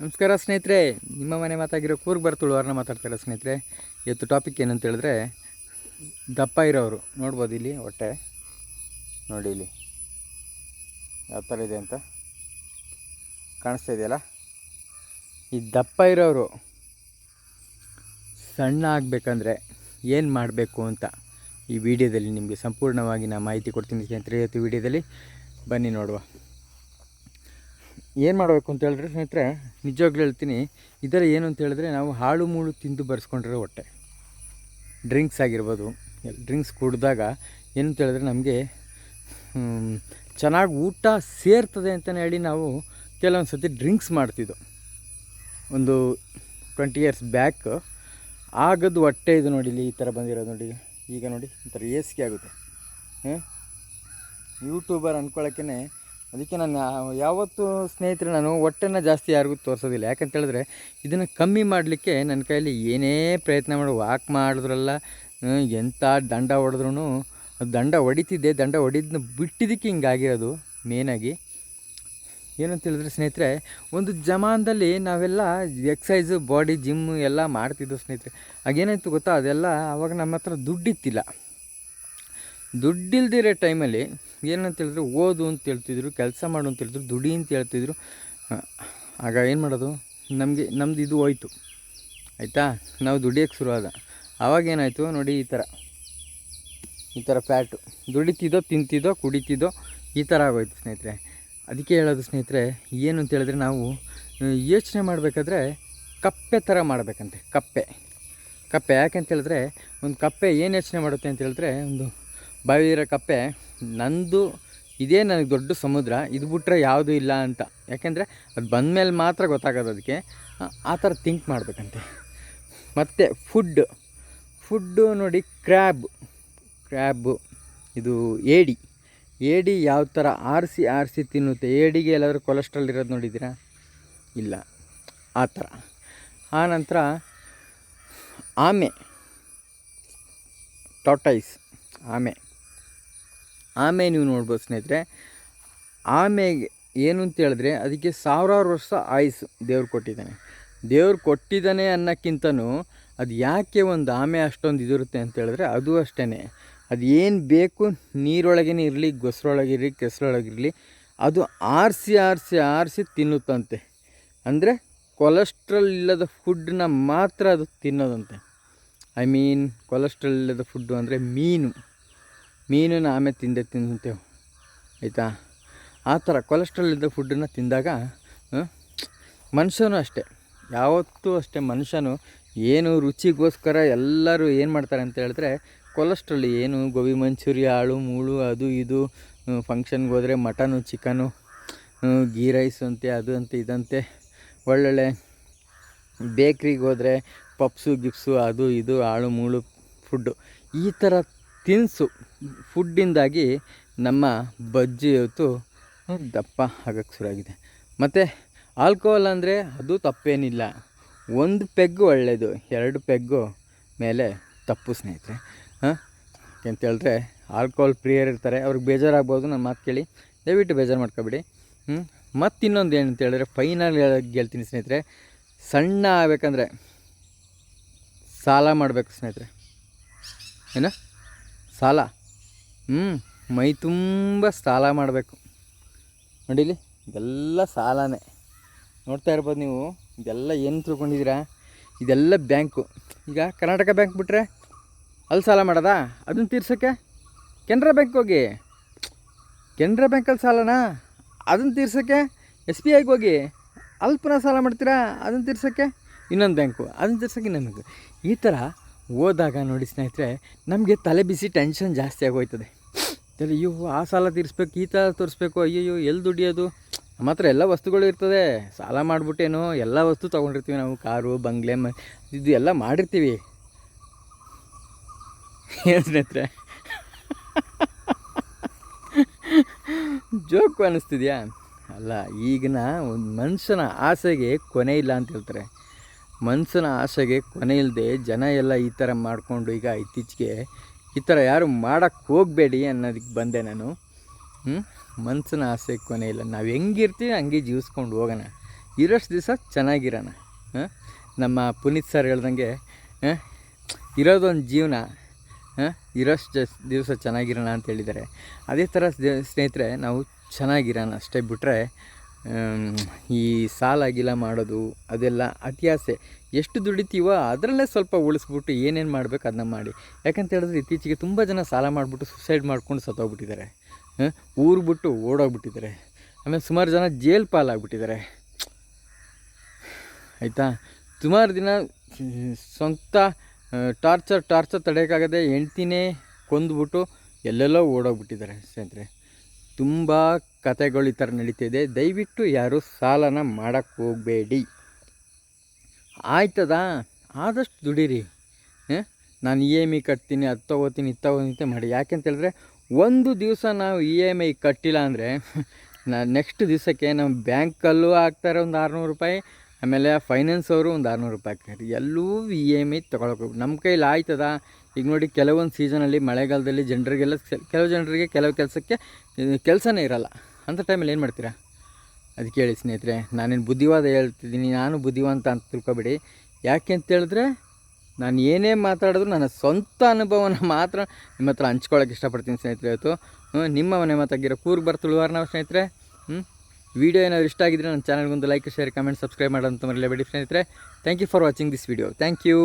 ನಮಸ್ಕಾರ ಸ್ನೇಹಿತರೆ, ನಿಮ್ಮ ಮನೆ ಮಾತಾಗಿರೋ ಕೂರ್ಗ್ ಬರ್ತುಳು ಅವ್ರನ್ನ ಮಾತಾಡ್ತಾರೆ ಸ್ನೇಹಿತರೆ, ಇವತ್ತು ಟಾಪಿಕ್ ಏನಂತ ಹೇಳಿದ್ರೆ, ದಪ್ಪ ಇರೋರು. ನೋಡ್ಬೋದು ಇಲ್ಲಿ, ಹೊಟ್ಟೆ. ನೋಡಿ ಇಲ್ಲಿ. ಯಾವ ಥರ ಇದೆ ಅಂತ ಕಾಣಿಸ್ತಾ ಇದೆಯಲ್ಲ? ಈ ದಪ್ಪ ಇರೋರು ಸಣ್ಣ ಆಗಬೇಕಂದ್ರೆ ಏನು ಮಾಡಬೇಕು ಅಂತ ಈ ವಿಡಿಯೋದಲ್ಲಿ ನಿಮಗೆ ಸಂಪೂರ್ಣವಾಗಿ ನಾನು ಮಾಹಿತಿ ಕೊಡ್ತೀನಿ ಸ್ನೇಹಿತರೆ. ಇವತ್ತು ವಿಡಿಯೋದಲ್ಲಿ ಬನ್ನಿ ನೋಡುವ. ಏನು ಮಾಡಬೇಕು ಅಂತ ಹೇಳಿದ್ರೆ ಸ್ನೇಹಿತರೆ, ನಿಜವಾಗ್ಲೂ ಹೇಳ್ತೀನಿ, ಇದರ ಏನು ಅಂತ ಹೇಳಿದ್ರೆ ನಾವು ಹಾಳು ಮೂಳು ತಿಂದು ಬರ್ಸ್ಕೊಂಡಿರೋ ಹೊಟ್ಟೆ. ಡ್ರಿಂಕ್ಸ್ ಆಗಿರ್ಬೋದು ಡ್ರಿಂಕ್ಸ್ ಕುಡಿದಾಗ ಏನು ಅಂತ ಹೇಳಿದ್ರೆ ನಮಗೆ ಚೆನ್ನಾಗಿ ಊಟ ಸೇರ್ತದೆ ಅಂತಲೇ ಹೇಳಿ ನಾವು ಕೆಲವೊಂದು ಸತಿ ಡ್ರಿಂಕ್ಸ್ ಮಾಡ್ತಿದ್ದೋ. ಒಂದು ಟ್ವೆಂಟಿ ಇಯರ್ಸ್ ಬ್ಯಾಕ್ ಆಗದ್ದು ಹೊಟ್ಟೆ ಇದು ನೋಡಿ ಇಲ್ಲಿ ಈ ಥರ ಬಂದಿರೋದು ನೋಡಿ, ಈಗ ನೋಡಿ ಒಂಥರ ಥರ ಏಸಿಗೆ ಆಗುತ್ತೆ. ಹಾಂ ಯೂಟ್ಯೂಬರ್ ಅಂದ್ಕೊಳ್ಳೋಕ್ಕೇ ಅದಕ್ಕೆ ನಾನು ಯಾವತ್ತೂ ಸ್ನೇಹಿತರೆ, ನಾನು ಹೊಟ್ಟೆನ ಜಾಸ್ತಿ ಯಾರಿಗೂ ತೋರಿಸೋದಿಲ್ಲ. ಯಾಕಂತೇಳಿದ್ರೆ ಇದನ್ನು ಕಮ್ಮಿ ಮಾಡಲಿಕ್ಕೆ ನನ್ನ ಕೈಯಲ್ಲಿ ಏನೇ ಪ್ರಯತ್ನ ಮಾಡಿ, ವಾಕ್ ಮಾಡಿದ್ರಲ್ಲ ಎಂಥ ದಂಡ ಹೊಡೆದ್ರೂ ದಂಡ ಹೊಡಿತಿದ್ದೆ, ದಂಡ ಹೊಡಿದ್ನ ಬಿಟ್ಟಿದ್ದಕ್ಕೆ ಹಿಂಗಾಗಿರೋದು ಮೇನಾಗಿ ಏನಂತ ಹೇಳಿದ್ರೆ ಸ್ನೇಹಿತರೆ, ಒಂದು ಜಮಾನದಲ್ಲಿ ನಾವೆಲ್ಲ ಎಕ್ಸೈಸು ಬಾಡಿ ಜಿಮ್ಮು ಎಲ್ಲ ಮಾಡ್ತಿದ್ದೋ ಸ್ನೇಹಿತರೆ ಆಗೇನಾಯ್ತು ಗೊತ್ತಾ, ಅದೆಲ್ಲ ಅವಾಗ ನಮ್ಮ ಹತ್ರ ದುಡ್ಡಿತ್ತಿಲ್ಲ. ದುಡ್ಡಿಲ್ದಿರೋ ಟೈಮಲ್ಲಿ ಏನಂತ ಹೇಳಿದ್ರೆ ಓದು ಅಂತ ಹೇಳ್ತಿದ್ರು, ಕೆಲಸ ಮಾಡು ಅಂತ ಹೇಳ್ತಿದ್ರು ದುಡಿ ಅಂತ ಹೇಳ್ತಿದ್ರು. ಆಗ ಏನು ಮಾಡೋದು? ನಮಗೆ, ನಮ್ದು ಇದು ಹೋಯ್ತು. ಆಯಿತಾ? ನಾವು ದುಡಿಯೋಕ್ಕೆ ಶುರು ಆವಾಗೇನಾಯಿತು ನೋಡಿ ಈ ಥರ. ಈ ಥರ ಫ್ಯಾಟು ದುಡಿತಿದ್ದೋ, ತಿಂತಿದ್ದೋ, ಕುಡಿತಿದ್ದೋ ಈ ಥರ ಆಗೋಯ್ತು ಸ್ನೇಹಿತರೆ. ಅದಕ್ಕೆ ಹೇಳೋದು ಸ್ನೇಹಿತರೆ, ಏನು ಅಂತ ಹೇಳಿದ್ರೆ ನಾವು ಯೋಚನೆ ಮಾಡಬೇಕಾದ್ರೆ ಕಪ್ಪೆ ಥರ ಮಾಡಬೇಕಂತೆ, ಕಪ್ಪೆ. ಕಪ್ಪೆ ಯಾಕೆಂತ ಹೇಳಿದ್ರೆ, ಒಂದು ಕಪ್ಪೆ ಏನು ಯೋಚನೆ ಮಾಡುತ್ತೆ ಅಂತ ಹೇಳಿದ್ರೆ, ಒಂದು ಬಾವಿ ಇರೋ ಕಪ್ಪೆ, ನಂದು ಇದೇ ನನಗೆ ದೊಡ್ಡ ಸಮುದ್ರ, ಇದು ಬಿಟ್ಟರೆ ಯಾವುದೂ ಇಲ್ಲ ಅಂತ. ಯಾಕೆಂದರೆ ಅದು ಬಂದಮೇಲೆ ಮಾತ್ರ ಗೊತ್ತಾಗೋದು ಅದಕ್ಕೆ ಆ- ಆ ಥರ ಥಿಂಕ್ ಮಾಡಬೇಕಂತೆ. ಮತ್ತು ಫುಡ್ ಫುಡ್ಡು ನೋಡಿ ಕ್ರ್ಯಾಬ್ ಕ್ರ್ಯಾಬು ಇದು ಏಡಿ. ಏಡಿ ಯಾವ ಥರ ಆರಿಸಿ ಆರಿಸಿ ತಿನ್ನುತ್ತೆ, ಏಡಿಗೆ ಎಲ್ಲಾದರೂ ಕೊಲೆಸ್ಟ್ರಾಲ್ ಇರೋದು ನೋಡಿದ್ದೀರಾ? ಇಲ್ಲ, ಆ ಥರ. ಆನಂತರ ಆಮೆ ಟಾಟೈಸ್ ಆಮೆ. ಆಮೆ ನೀವು ನೋಡ್ಬೋದು ಸ್ನೇಹಿತರೆ. ಆಮೆಗೆ ಏನು ಅಂತ ಹೇಳಿದ್ರೆ ಅದಕ್ಕೆ ಸಾವಿರಾರು ವರ್ಷ ಆಯುಸ್ಸು ದೇವ್ರು ಕೊಟ್ಟಿದ್ದಾನೆ. ದೇವ್ರು ಕೊಟ್ಟಿದ್ದಾನೆ ಅನ್ನೋಕ್ಕಿಂತನೂ ಅದು ಯಾಕೆ ಒಂದು ಆಮೆ ಅಷ್ಟೊಂದು ಇದಿರುತ್ತೆ ಅಂತ ಹೇಳಿದ್ರೆ ಅದು ಅಷ್ಟೇ ಅದು ಏನು ಬೇಕು ನೀರೊಳಗೇ ಇರಲಿ ಗೊಸರೊಳಗಿರಲಿ ಕೆಸರೊಳಗಿರಲಿ ಅದು ಆರಿಸಿ ಆರಿಸಿ ಆರಿಸಿ ತಿನ್ನುತ್ತಂತೆ. ಅಂದರೆ ಕೊಲೆಸ್ಟ್ರಲ್ ಇಲ್ಲದ ಫುಡ್ಡನ್ನ ಮಾತ್ರ ಅದು ತಿನ್ನೋದಂತೆ. ಐ ಮೀನ್ ಕೊಲೆಸ್ಟ್ರಲ್ ಇಲ್ಲದ ಫುಡ್ಡು ಅಂದರೆ ಮೀನು. ಮೀನನ್ನು ಆಮೇಲೆ ತಿಂದೆ ತಿಂತೇವೆ ಆಯಿತಾ? ಆ ಥರ ಕೊಲೆಸ್ಟ್ರಾಲ್ ಇದ್ದ ಫುಡ್ಡನ್ನು ತಿಂದಾಗ ಮನುಷ್ಯನೂ ಅಷ್ಟೇ. ಯಾವತ್ತೂ ಅಷ್ಟೇ ಮನುಷ್ಯನು ಏನು ರುಚಿಗೋಸ್ಕರ ಎಲ್ಲರೂ ಏನು ಮಾಡ್ತಾರೆ ಅಂತ ಹೇಳಿದ್ರೆ ಕೊಲೆಸ್ಟ್ರಾಲ್ ಏನು, ಗೋಬಿ ಮಂಚೂರಿ ಆಳು, ಮೂಳು, ಅದು ಇದು ಫಂಕ್ಷನ್ಗೆ ಹೋದರೆ ಮಟನು ಚಿಕನು ಗೀ ರೈಸ್ ಅಂತೆ, ಅದು ಅಂತೆ, ಇದಂತೆ. ಒಳ್ಳೊಳ್ಳೆ ಬೇಕ್ರಿಗೆ ಹೋದರೆ ಪಪ್ಸು ಗಿಪ್ಸು ಅದು ಇದು, ಆಳು, ಮೂಳು ಫುಡ್ಡು ಈ ಥರ ತಿನಿಸು. ಫುಡ್ಡಿಂದಾಗಿ ನಮ್ಮ ಬಜ್ಜಿ ಇವತ್ತು ದಪ್ಪ ಆಗಕ್ಕೆ ಶುರುವಾಗಿದೆ. ಮತ್ತು ಆಲ್ಕೋಹಾಲ್ ಅಂದರೆ ಅದು ತಪ್ಪೇನಿಲ್ಲ. ಒಂದು ಪೆಗ್ಗು ಒಳ್ಳೆಯದು ಎರಡು ಪೆಗ್ಗು ಮೇಲೆ ತಪ್ಪು ಸ್ನೇಹಿತರೆ. ಹಾಂ? ಅಂತ ಹೇಳಿದ್ರೆ ಆಲ್ಕೋಹಾಲ್ ಪ್ರಿಯರ್ ಇರ್ತಾರೆ, ಅವ್ರಿಗೆ ಬೇಜಾರಾಗ್ಬೋದು, ನನ್ನ ಮಾತು ಕೇಳಿ. ದಯವಿಟ್ಟು ಬೇಜಾರು ಮಾಡ್ಕೊಬಿಡಿ. ಹ್ಞೂ ಮತ್ತು ಇನ್ನೊಂದು ಏನು ಅಂತ ಹೇಳಿದ್ರೆ ಫೈನಲ್ ಹೇಳ್ತೀನಿ ಸ್ನೇಹಿತರೆ. ಸಣ್ಣ ಆಗಬೇಕಂದ್ರೆ ಸಾಲ ಮಾಡಬೇಕು ಸ್ನೇಹಿತರೆ. ಏನು? ಸಾಲ. ಹ್ಞೂ ಮೈ ತುಂಬ ಸಾಲ ಮಾಡಬೇಕು. ನೋಡಿಲಿ? ಇದೆಲ್ಲ ಸಾಲನೇ. ನೋಡ್ತಾ ಇರ್ಬೋದು ನೀವು, ಇದೆಲ್ಲ ಏನು ತಿಳ್ಕೊಂಡಿದ್ದೀರಾ? ಇದೆಲ್ಲ ಬ್ಯಾಂಕು. ಈಗ ಕರ್ನಾಟಕ ಬ್ಯಾಂಕ್ ಬಿಟ್ಟರೆ ಅಲ್ಲಿ ಸಾಲ ಮಾಡೋದಾ? ಅದನ್ನು ತೀರ್ಸೋಕ್ಕೆ ಕೆನರಾ ಬ್ಯಾಂಕ್ ಹೋಗಿ. ಕೆನರಾ ಬ್ಯಾಂಕಲ್ಲಿ ಸಾಲನಾ? ಅದನ್ನು ತೀರ್ಸೋಕ್ಕೆ ಎಸ್ ಬಿ ಐಗೆ ಹೋಗಿ. ಅಲ್ಲಿ ಪುನಃ ಸಾಲ ಮಾಡ್ತೀರಾ? ಅದನ್ನು ತೀರ್ಸೋಕ್ಕೆ ಇನ್ನೊಂದು ಬ್ಯಾಂಕು. ಅದನ್ನು ತೀರ್ಸೋಕ್ಕೆ ಇನ್ನೊಂದು ಈ ಥರ ಹೋದಾಗ ನೋಡಿ ಸ್ನೇಹಿತರೆ, ನಮಗೆ ತಲೆ ಬಿಸಿ ಟೆನ್ಷನ್ ಜಾಸ್ತಿ ಆಗೋಯ್ತದೆ. ಅಯ್ಯೋ ಆ ಸಾಲ ತೀರಿಸ್ಬೇಕು, ಈ ಥರ ತೋರಿಸ್ಬೇಕು, ಅಯ್ಯಯ್ಯೋ ಎಲ್ಲಿ ದುಡಿಯೋದು? ನಮ್ಮ ಹತ್ರ ಎಲ್ಲ ವಸ್ತುಗಳು ಇರ್ತದೆ. ಸಾಲ ಮಾಡಿಬಿಟ್ಟೇನೋ, ಎಲ್ಲ ವಸ್ತು ತೊಗೊಂಡಿರ್ತೀವಿ ನಾವು, ಕಾರು, ಬಂಗ್ಲೆ, ಮ, ಇದು ಎಲ್ಲ ಮಾಡಿರ್ತೀವಿ. ಏನು ಸ್ನೇಹಿತರೆ? ಜೋಕು ಅನ್ನಿಸ್ತಿದ್ಯಾ ಅಲ್ಲ, ಈಗಿನ ಒಂದು ಮನುಷ್ಯನ ಆಸೆಗೆ ಕೊನೆ ಇಲ್ಲ ಅಂತ ಹೇಳ್ತಾರೆ. ಮನುಷ್ಯನ ಆಸೆಗೆ ಕೊನೆ ಇಲ್ಲದೆ ಜನ ಎಲ್ಲ ಈ ಥರ ಮಾಡಿಕೊಂಡು ಈಗ ಇತ್ತೀಚೆಗೆ ಈ ಥರ ಯಾರು ಮಾಡೋಕ್ಕೆ ಹೋಗಬೇಡಿ ಅನ್ನೋದಕ್ಕೆ ಬಂದೆ ನಾನು. ಹ್ಞೂ ಮನ್ಸಿನ ಆಸೆ ಕೊನೆ ಇಲ್ಲ. ನಾವು ಹೆಂಗಿರ್ತೀವಿ ಹಂಗೆ ಜೀವಿಸ್ಕೊಂಡು ಹೋಗೋಣ. ಇರೋಷ್ಟು ದಿವಸ ಚೆನ್ನಾಗಿರೋಣ. ಹಾಂ? ನಮ್ಮ ಪುನೀತ್ ಸರ್ ಹೇಳ್ದಂಗೆ ಇರೋದೊಂದು ಜೀವನ, ಹಾಂ? ಇರೋಷ್ಟು ದಿವಸ ಚೆನ್ನಾಗಿರೋಣ ಅಂತ ಹೇಳಿದ್ದಾರೆ. ಅದೇ ಥರ ಸ್ನೇಹಿತರೆ, ನಾವು ಚೆನ್ನಾಗಿರೋಣ ಅಷ್ಟೇ ಬಿಟ್ಟರೆ ಈ ಸಾಲ ಗೀಲ ಮಾಡೋದು, ಅದೆಲ್ಲ ಅತಿಯಾಸೆ ಎಷ್ಟು ದುಡಿತೀವೋ ಅದರಲ್ಲೇ ಸ್ವಲ್ಪ ಉಳಿಸ್ಬಿಟ್ಟು ಏನೇನು ಮಾಡಬೇಕು ಅದನ್ನ ಮಾಡಿ. ಯಾಕಂತ ಹೇಳಿದ್ರೆ ಇತ್ತೀಚೆಗೆ ತುಂಬ ಜನ ಸಾಲ ಮಾಡಿಬಿಟ್ಟು ಸುಸೈಡ್ ಮಾಡ್ಕೊಂಡು ಸತ್ತೋಗ್ಬಿಟ್ಟಿದ್ದಾರೆ. ಊರು ಬಿಟ್ಟು ಓಡೋಗ್ಬಿಟ್ಟಿದ್ದಾರೆ. ಆಮೇಲೆ ಸುಮಾರು ಜನ ಜೇಲ್ ಪಾಲಾಗ್ಬಿಟ್ಟಿದ್ದಾರೆ. ಆಯಿತಾ? ಸುಮಾರು ದಿನ ಸ್ವಂತ ಟಾರ್ಚರ್ ಟಾರ್ಚರ್ ತಡೆಯೋಕ್ಕಾಗದೆ ಹೆಂಡ್ತಿನೇ ಕೊಂದ್ಬಿಟ್ಟು ಎಲ್ಲೆಲ್ಲೋ ಓಡೋಗ್ಬಿಟ್ಟಿದ್ದಾರೆ ಸ್ನೇಹಿತರೆ. ತುಂಬ ಕತೆಗಳು ಈ ಥರ ನಡೀತಿದೆ. ದಯವಿಟ್ಟು ಯಾರು ಸಾಲನ ಮಾಡೋಕ್ಕೆ ಹೋಗಬೇಡಿ. ಆಯ್ತದಾ? ಆದಷ್ಟು ದುಡೀರಿ. ನಾನು ಇ ಎಂ ಐ ಕಟ್ತೀನಿ ಅದು ತೊಗೋತೀನಿ ಇದು ತೊಗೋತೀನಿ ಮಾಡಿ. ಯಾಕೆ ಹೇಳಿದ್ರೆ, ಒಂದು ದಿವಸ ನಾವು ಇ ಎಂ ಐ ಕಟ್ಟಿಲ್ಲ ಅಂದರೆ ನಾ ನೆಕ್ಸ್ಟ್ ದಿವಸಕ್ಕೆ ನಮ್ಮ ಬ್ಯಾಂಕಲ್ಲೂ ಹಾಕ್ತಾರೆ ಒಂದು ಆರುನೂರು ರೂಪಾಯಿ, ಆಮೇಲೆ ಫೈನಾನ್ಸ್ ಅವರು ಒಂದು ಆರುನೂರು ರೂಪಾಯಿ ಹಾಕ್ತಾರೆ. ಎಲ್ಲೂ ಇ ಎಂ ಐ ತೊಗೊಳಕ್ಕೆ ನಮ್ಮ ಕೈಲಿ ಆಯ್ತದ? ಈಗ ನೋಡಿ ಕೆಲವೊಂದು ಸೀಸನಲ್ಲಿ ಮಳೆಗಾಲದಲ್ಲಿ ಜನರಿಗೆಲ್ಲ ಕೆಲವು ಜನರಿಗೆ ಕೆಲವು ಕೆಲಸಕ್ಕೆ ಕೆಲಸನೇ ಇರಲ್ಲ. ಅಂಥ ಟೈಮಲ್ಲಿ ಏನು ಮಾಡ್ತೀರಾ? ಅದಕ್ಕೆ ಹೇಳಿ ಸ್ನೇಹಿತರೆ, ನಾನೇನು ಬುದ್ಧಿವಾದ ಹೇಳ್ತಿದ್ದೀನಿ, ನಾನು ಬುದ್ಧಿವಂತ ಅಂತ ತಿಳ್ಕೊಬೇಡಿ. ಯಾಕೆ ಅಂತೇಳಿದ್ರೆ ನಾನು ಏನೇ ಮಾತಾಡಿದ್ರು ನನ್ನ ಸ್ವಂತ ಅನುಭವನ ಮಾತ್ರ ನಿಮ್ಮ ಹತ್ರ ಹಂಚ್ಕೊಳ್ಳೋಕೆ ಇಷ್ಟಪಡ್ತೀನಿ ಸ್ನೇಹಿತರೆ ಇವತ್ತು. ನಿಮ್ಮ ಮನೆ ಮಾತಾಗಿರೋ ಕೂರ್ಗೆ ಬರ್ತುಳುವಾರ ನಾವು ಸ್ನೇಹಿತರೆ. ಹ್ಞೂ, ವಿಡಿಯೋ ಏನಾದ್ರು ಇಷ್ಟ ಆಗಿದ್ರೆ ನನ್ನ ಚಾನಲ್ಗೊಂದು ಲೈಕ್ ಶೇರ್ ಕಮೆಂಟ್ ಸಬ್ಸ್ಕ್ರೈಬ್ ಮಾಡೋಂತ ಮರಲೇಬೇಡಿ ಸ್ನೇಹಿತರೆ. Thank you for watching this video thank you